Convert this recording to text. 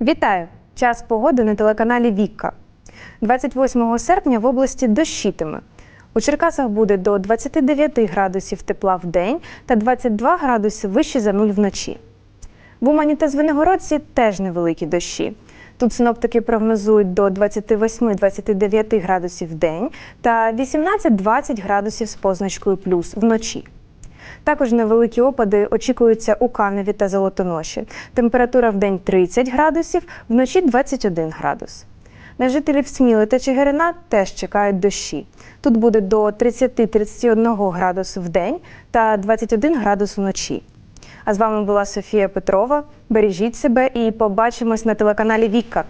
Вітаю! Час погоди на телеканалі Вікка. 28 серпня в області дощитиме. У Черкасах буде до 29 градусів тепла в день та 22 градуси вище за нуль вночі. В Умані та Звенигородці теж невеликі дощі. Тут синоптики прогнозують до 28-29 градусів в день та 18-20 градусів з позначкою плюс вночі. Також невеликі опади очікуються у Каневі та Золотоноші. Температура в день 30 градусів, вночі 21 градус. На жителів Сміли та Чигирина теж чекають дощі. Тут буде до 30-31 градусу в день та 21 градус вночі. А з вами була Софія Петрова. Бережіть себе і побачимось на телеканалі Вікка.